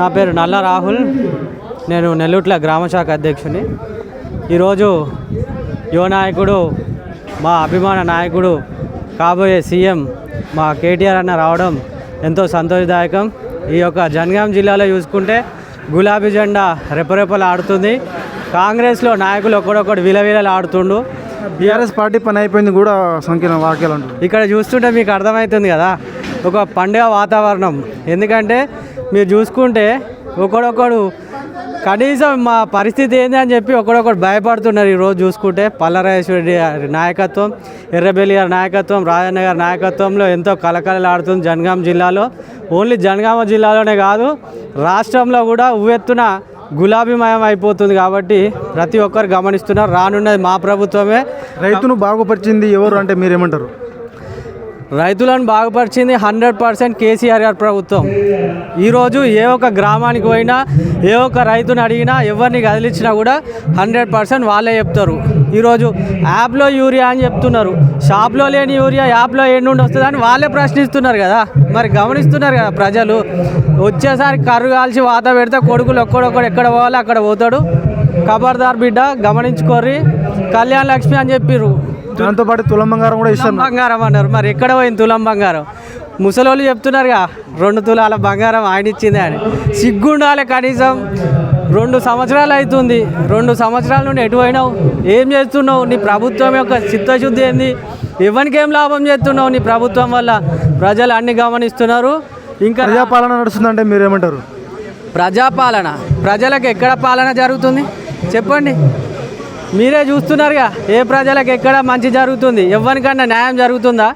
నా పేరు నల్ల రాహుల్. నేను నెల్లూట్ల గ్రామ శాఖ అధ్యక్షుని. ఈరోజు యువ నాయకుడు మా అభిమాన నాయకుడు కాబోయే సీఎం మా కేటీఆర్ అన్న రావడం ఎంతో సంతోషదాయకం. ఈ యొక్క జనగాం జిల్లాలో చూసుకుంటే గులాబీ జెండా రెపరెపలు ఆడుతుంది. కాంగ్రెస్లో నాయకులు ఒకడొకడు విలవిలలు ఆడుతుండు బీఆర్ఎస్ పార్టీ పని అయిపోయింది కూడా సంకీర్ణ వాక్యాలు ఇక్కడ చూస్తుంటే మీకు అర్థమవుతుంది కదా ఒక పండుగ వాతావరణం. ఎందుకంటే మీరు చూసుకుంటే ఒకడొకడు కనీసం మా పరిస్థితి ఏంది అని చెప్పి ఒకడొకడు భయపడుతున్నారు ఈరోజు చూసుకుంటే పల్లరాజేశ్వరి గారి నాయకత్వం ఎర్రబెల్లి గారి నాయకత్వం రాజన్న గారి నాయకత్వంలో ఎంతో కలకలలాడుతుంది జనగాం జిల్లాలో. ఓన్లీ జనగామ జిల్లాలోనే కాదు రాష్ట్రంలో కూడా ఉవ్వెత్తున గులాబీమయం అయిపోతుంది కాబట్టి ప్రతి ఒక్కరు గమనిస్తున్నారు. రానున్నది మా ప్రభుత్వమే. రైతును బాగుపరిచింది ఎవరు అంటే మీరేమంటారు? రైతులను బాగుపరిచింది హండ్రెడ్ పర్సెంట్ కేసీఆర్ గారి ప్రభుత్వం. ఈరోజు ఏ ఒక్క గ్రామానికి పోయినా ఏ ఒక్క రైతుని అడిగినా ఎవరిని కదిలించినా కూడా హండ్రెడ్ పర్సెంట్ వాళ్ళే చెప్తారు. ఈరోజు యాప్లో యూరియా అని చెప్తున్నారు. షాప్లో లేని యూరియా యాప్లో ఎన్నుండి నుండి వస్తుంది అని వాళ్ళే ప్రశ్నిస్తున్నారు కదా. మరి గమనిస్తున్నారు కదా ప్రజలు. వచ్చేసరికి కర్రు కాల్చి వాత పెడితే కొడుకులు ఒక్కడొక్కడు ఎక్కడ పోవాలి అక్కడ పోతాడు. ఖబర్దార్ బిడ్డ గమనించుకోర్రి. కళ్యాణ్ లక్ష్మి అని చెప్పిర్రు. దాంతోపాటు తులం బంగారం కూడా ఇస్తారు తులం బంగారం అన్నారు. మరి ఎక్కడ పోయింది తులం బంగారం? ముసలోళ్ళు చెప్తున్నారుగా రెండు తులాల బంగారం ఆయన ఇచ్చింది అని. సిగ్గుండాలి కనీసం. రెండు సంవత్సరాలు అవుతుంది. రెండు సంవత్సరాల నుండి ఎటు పోయినావు? ఏం చేస్తున్నావు? నీ ప్రభుత్వం యొక్క చిత్తశుద్ధి ఏంది? ఎవరికి ఏం లాభం చేస్తున్నావు నీ ప్రభుత్వం వల్ల? ప్రజలు అన్ని గమనిస్తున్నారు. ఇంకా ప్రజాపాలన నడుస్తుందంటే మీరేమంటారు? ప్రజాపాలన. ప్రజలకు ఎక్కడ పాలన జరుగుతుంది? చెప్పండి. మీరే చూస్తున్నారుగా ఏ ప్రజలకు ఎక్కడ మంచి జరుగుతుంది ఎవరికన్నా న్యాయం జరుగుతుందా?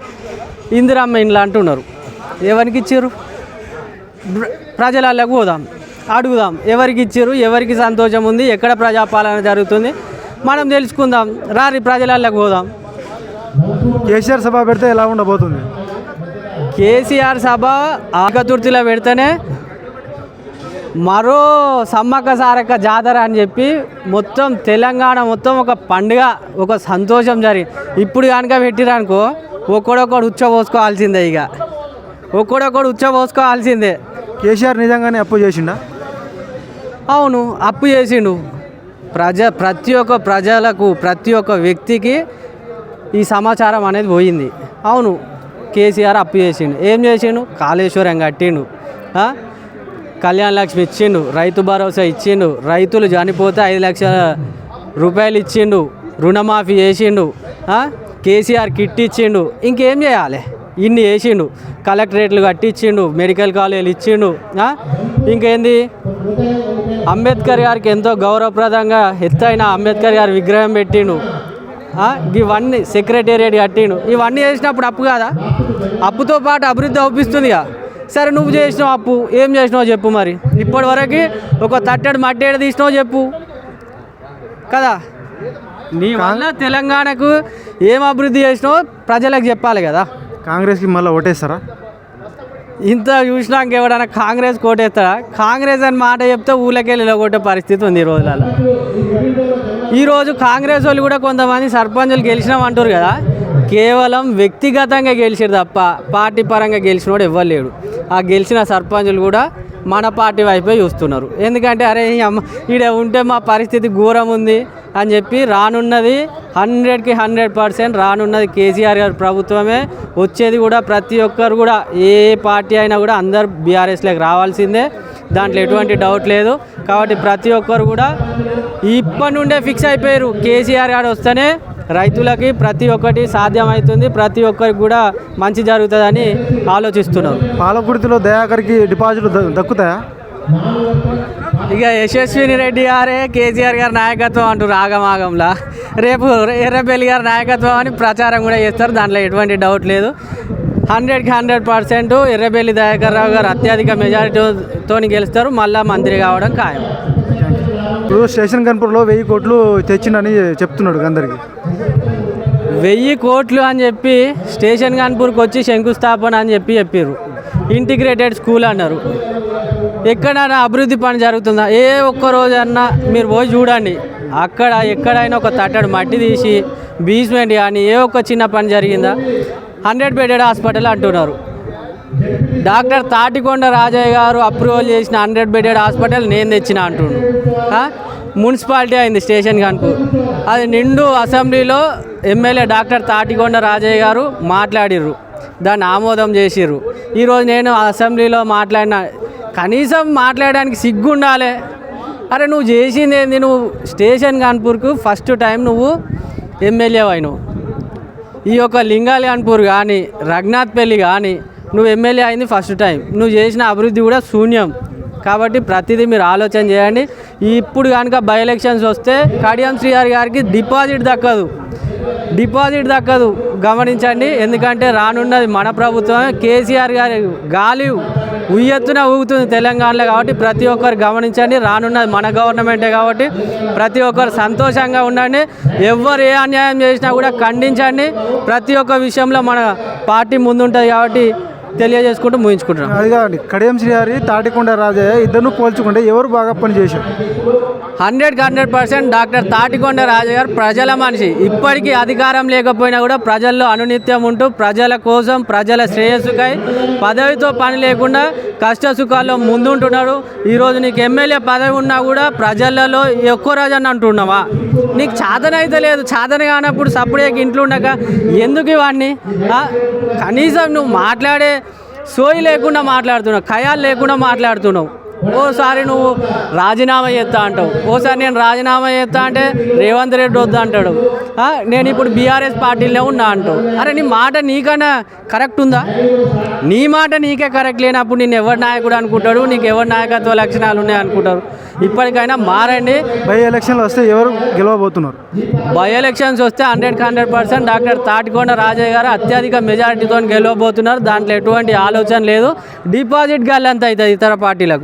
ఇందిరమ్మ ఇండ్లు అంటున్నారు. ఎవరికి ఇచ్చారు ప్రజలకు పోదాం అడుగుదాం. ఎవరికి ఇచ్చారు ఎవరికి సంతోషం ఉంది? ఎక్కడ ప్రజాపాలన జరుగుతుంది? మనం తెలుసుకుందాం రారి ప్రజలకు పోదాం. కేసీఆర్ సభ పెడితే ఎలా ఉండబోతుంది? కేసీఆర్ సభ ఆకతుర్తిలో పెడితేనే మరో సమ్మక్క సారక్క జాతర అని చెప్పి మొత్తం తెలంగాణ మొత్తం ఒక పండుగ ఒక సంతోషం జరిగి ఇప్పుడు కనుక పెట్టిరనుకో ఒక్కడొక్కడు ఉచ్చ పోసుకోవాల్సిందే ఇక. ఒక్కడొక్కడు ఉచ్చ పోసుకోవాల్సిందే. కేసీఆర్ నిజంగానే అప్పు చేసిండా? అవును అప్పు చేసిండు. ప్రజ ప్రతి ఒక్క ప్రజలకు ప్రతి ఒక్క వ్యక్తికి ఈ సమాచారం అనేది పోయింది. అవును కేసీఆర్ అప్పు చేసిండు. ఏం చేసిండు? కాళేశ్వరం కట్టిండు? కళ్యాణ లక్ష్మి ఇచ్చిండు రైతు భరోసా ఇచ్చిండు రైతులు చనిపోతే ఐదు లక్షల రూపాయలు ఇచ్చిండు రుణమాఫీ చేసిండు కేసీఆర్ కిట్ ఇచ్చిండు ఇంకేం చేయాలి? ఇన్ని వేసిండు కలెక్టరేట్లు కట్టించిండు మెడికల్ కాలేజీలు ఇచ్చిండు ఇంకేంది? అంబేద్కర్ గారికి ఎంతో గౌరవప్రదంగా ఎత్తైన అంబేద్కర్ గారి విగ్రహం పెట్టిండు ఇవన్నీ సెక్రటేరియట్ కట్టిండు. ఇవన్నీ చేసినప్పుడు అప్పు కాదా? అప్పుతో పాటు అభివృద్ధి అవుపిస్తుందిగా సరే నువ్వు చేసినావు అప్పు ఏం చేసినావు చెప్పు మరి. ఇప్పటి వరకు ఒక తట్టెడు మట్టేడు తీసినావు చెప్పు. కదా? నీ వల్ల తెలంగాణకు ఏం అభివృద్ధి చేసినావో ప్రజలకు చెప్పాలి కదా. కాంగ్రెస్కి మళ్ళీ ఓటేస్తారా? ఇంత చూసినాక ఎవడన్నా కాంగ్రెస్ కోటేస్తాడా? కాంగ్రెస్ అని మాట చెప్తే ఊళ్ళకెళ్ళి కొట్టే పరిస్థితి ఉంది ఈ రోజులలో ఈరోజు కాంగ్రెస్ వాళ్ళు కూడా కొంతమంది సర్పంచులు గెలిచినామంటారు కదా. కేవలం వ్యక్తిగతంగా గెలిచాడు తప్ప పార్టీ పరంగా గెలిచినోడు ఎవ్వరు ఇవ్వలేడు ఆ గెలిచిన సర్పంచులు కూడా మన పార్టీ వైపే చూస్తున్నారు. ఎందుకంటే అరే అమ్మ ఈడ ఉంటే మా పరిస్థితి ఘోరం ఉంది అని చెప్పి రానున్నది హండ్రెడ్కి హండ్రెడ్ పర్సెంట్ రానున్నది కేసీఆర్ గారి ప్రభుత్వమే. వచ్చేది కూడా ప్రతి ఒక్కరు కూడా ఏ పార్టీ అయినా కూడా అందరు బీఆర్ఎస్లోకి రావాల్సిందే. దాంట్లో ఎటువంటి డౌట్ లేదు. కాబట్టి ప్రతి ఒక్కరు కూడా ఇప్పటి నుండే ఫిక్స్ అయిపోయారు. కేసీఆర్ గారు వస్తేనే రైతులకి ప్రతి ఒక్కటి సాధ్యమవుతుంది ప్రతి ఒక్కరికి కూడా మంచి జరుగుతుందని ఆలోచిస్తున్నారు పాలకుర్తిలో దయాకర్కి డిపాజిట్లు దక్కుతాయా? ఇక యశస్విని రెడ్డి గారే కేసీఆర్ గారి నాయకత్వం అంటారు ఆగమాగంలా రేపు ఎర్రబెల్లి గారి నాయకత్వం అని ప్రచారం కూడా చేస్తారు దాంట్లో ఎటువంటి డౌట్ లేదు. హండ్రెడ్కి హండ్రెడ్ పర్సెంట్ ఎర్రబెల్లి దయాకర్ రావు గారు అత్యధిక మెజారిటీతో గెలుస్తారు మళ్ళా మంత్రి కావడం ఖాయం. ఇప్పుడు స్టేషన్ కన్పూర్లో వెయ్యి కోట్లు తెచ్చిండని చెప్తున్నాడు అందరికి. వెయ్యి కోట్లు అని చెప్పి స్టేషన్ కాన్పూర్కి వచ్చి శంకుస్థాపన అని చెప్పి చెప్పారు ఇంటిగ్రేటెడ్ స్కూల్ అన్నారు. ఎక్కడైనా అభివృద్ధి పని జరుగుతుందా? ఏ ఒక్క రోజన్నా మీరు పోయి చూడండి. అక్కడ ఎక్కడైనా ఒక తట్టడు మట్టి తీసి బీస్మెంట్ కానీ ఏ ఒక్క చిన్న పని జరిగిందా? హండ్రెడ్ బెడెడ్ హాస్పిటల్ అంటున్నారు. డాక్టర్ తాటికొండ రాజయ్య గారు అప్రూవల్ చేసిన హండ్రెడ్ బెడెడ్ హాస్పిటల్ నేను తెచ్చిన అంటుండు. మున్సిపాలిటీ అయింది స్టేషన్ కనుక. అది నిండు అసెంబ్లీలో ఎమ్మెల్యే డాక్టర్ తాటికొండ రాజయ్య గారు మాట్లాడిర్రు. దాన్ని ఆమోదం చేసిర్రు. ఈరోజు నేను అసెంబ్లీలో మాట్లాడిన కనీసం మాట్లాడడానికి సిగ్గు ఉండాలి అరే నువ్వు చేసింది ఏంది? నువ్వు స్టేషన్ కాన్పూర్కు ఫస్ట్ టైం నువ్వు ఎమ్మెల్యే అయినావు. ఈ యొక్క లింగాలి కాన్పూర్ కానీ రఘునాథ్పల్లి పెళ్ళి కానీ నువ్వు ఎమ్మెల్యే అయింది ఫస్ట్ టైం నువ్వు చేసిన అభివృద్ధి కూడా శూన్యం. కాబట్టి ప్రతిదీ మీరు ఆలోచన చేయండి. ఇప్పుడు కనుక బై ఎలక్షన్స్ వస్తే కడియం శ్రీఆర్ గారికి డిపాజిట్ దక్కదు. డిపాజిట్ దక్కదు. గమనించండి. ఎందుకంటే రానున్నది మన ప్రభుత్వమే. కేసీఆర్ గారి గాలి ఉయ్యెత్తున ఊగుతుంది తెలంగాణలో కాబట్టి ప్రతి ఒక్కరు గమనించండి. రానున్నది మన గవర్నమెంటే కాబట్టి ప్రతి ఒక్కరు సంతోషంగా ఉండండి. ఎవరు ఏ అన్యాయం చేసినా కూడా ఖండించండి. ప్రతి ఒక్క విషయంలో మన పార్టీ ముందుంటుంది కాబట్టి తెలియజేసుకుంటూ ముగించుకుంటున్నాం. అది కాదండి. కడియం శ్రీహరి తాటికొండ రాజయ్య ఇద్దరు పోల్చుకుంటే ఎవరు బాగా పని చేశారు హండ్రెడ్కి hundred percent doctor Tatikonda Raju garu ప్రజల మనిషి. ఇప్పటికీ అధికారం లేకపోయినా కూడా ప్రజల్లో అనునిత్యం ఉంటూ ప్రజల కోసం ప్రజల శ్రేయస్సుకై పదవితో పని లేకుండా కష్ట సుఖాల్లో ముందుంటున్నాడు. ఈరోజు నీకు ఎమ్మెల్యే పదవి ఉన్నా కూడా ప్రజలలో ఎక్కువ రాజు అని అంటున్నావా? నీకు చాదన అయితే లేదు. చాదన కానప్పుడు సప్పుడే ఇంట్లో ఉండక ఎందుకు ఇవన్నీ? ఆ? కనీసం నువ్వు మాట్లాడే సోయి లేకుండా మాట్లాడుతున్నావు ఖయాలు లేకుండా మాట్లాడుతున్నావు. ఓసారి నువ్వు రాజీనామా చేస్తా అంటావు. ఓసారి నేను రాజీనామా చేస్తా అంటే రేవంత్ రెడ్డి వద్దు అంటాడు. నేను ఇప్పుడు బీఆర్ఎస్ పార్టీలోనే ఉన్నా అంటావు. అరే నీ మాట నీకన్నా కరెక్ట్ ఉందా? నీ మాట నీకే కరెక్ట్ లేనప్పుడు నేను ఎవరి నాయకుడు అనుకుంటాడు? నీకు ఎవరి నాయకత్వ లక్షణాలు ఉన్నాయి అనుకుంటారు? ఇప్పటికైనా మారండి. బై ఎలక్షన్లు వస్తే ఎవరు గెలవబోతున్నారు? బై ఎలక్షన్స్ వస్తే hundred hundred percent doctor Tatikonda Rajaiah garu అత్యధిక మెజారిటీతో గెలవబోతున్నారు. దాంట్లో ఎటువంటి ఆలోచన లేదు. డిపాజిట్ గల్లంత అవుతుంది ఇతర పార్టీలకు.